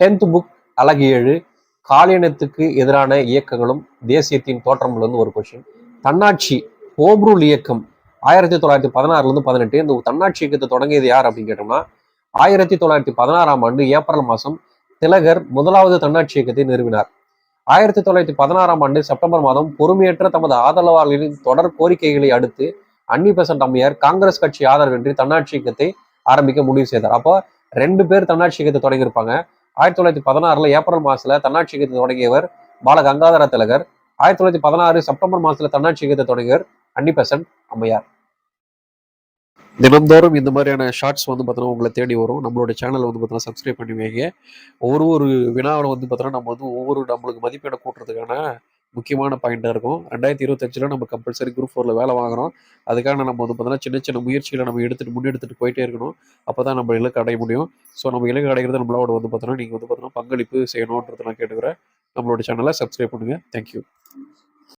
Tenth book அழகு ஏழு. காலினத்துக்கு எதிரான இயக்கங்களும் தேசியத்தின் தோற்றம்லேருந்து ஒரு கொஸ்டின் தன்னாட்சி ஓப்ரூல் இயக்கம். ஆயிரத்தி தொள்ளாயிரத்தி பதினாறுல இருந்து பதினெட்டு. இந்த தன்னாட்சி இயக்கத்தை தொடங்கியது யார் அப்படின்னு கேட்டோம்னா ஆயிரத்தி தொள்ளாயிரத்தி பதினாறாம் ஆண்டு ஏப்ரல் மாதம் திலகர் முதலாவது தன்னாட்சி இயக்கத்தை நிறுவினார். ஆயிரத்தி தொள்ளாயிரத்தி பதினாறாம் ஆண்டு செப்டம்பர் மாதம் பொறுமையற்ற தமது ஆதரவாளர்களின் தொடர் கோரிக்கைகளை அடுத்து அன்னி பெசன்ட் அம்மையார் காங்கிரஸ் கட்சி ஆதரவின்றி தன்னாட்சி இயக்கத்தை ஆரம்பிக்க முடிவு செய்தார். அப்போ ரெண்டு பேர் தன்னாட்சி இயக்கத்தை தொடங்கியிருப்பாங்க. ஆயிரத்தி தொள்ளாயிரத்தி பதினாறுல ஏப்ரல் மாசத்துல தன்னாட்சி இயக்கத்தை தொடங்கியவர் பால கங்காதர திலகர். ஆயிரத்தி தொள்ளாயிரத்தி பதினாறு செப்டம்பர் மாசத்துல தன்னாட்சி இயக்கத்தை தொடங்கியவர் அன்னி பெசன்ட் அம்மையார். தினம்தோறும் இந்த மாதிரியான ஷார்ட்ஸ் வந்து பார்த்தோன்னா உங்களை தேடி வரும். நம்மளோட சேனல் வந்து பார்த்தோன்னா சப்ஸ்கிரைப் பண்ணி வைங்க. ஒவ்வொரு ஒரு வினாவில் வந்து பார்த்தோன்னா நம்ம வந்து ஒவ்வொரு நம்மளுக்கு மதிப்பீடை கூட்டுறதுக்கான முக்கியமான பாயிண்ட்டாக இருக்கும். ரெண்டாயிரத்தி இருபத்தஞ்சில் நம்ம கம்பல்சரி குரூப் ஃபோரில் வேலை வாங்குறோம். அதுக்காக நம்ம வந்து பார்த்தோன்னா சின்ன சின்ன முயற்சிகளை நம்ம எடுத்துட்டு முன்னெடுத்துட்டு போயிட்டே இருக்கணும். அப்போ தான் நம்ம இலக்கு அடைய முடியும். ஸோ நம்ம இலக்கு அடைகிறது நம்மளோட வந்து பார்த்தோன்னா நீங்கள் வந்து பார்த்தோன்னா பங்களிப்பு செய்யணுன்றதெல்லாம் கேட்டுக்கிறேன். நம்மளோட சேனலை சப்ஸ்கிரைப் பண்ணுங்கள் தேங்க்யூ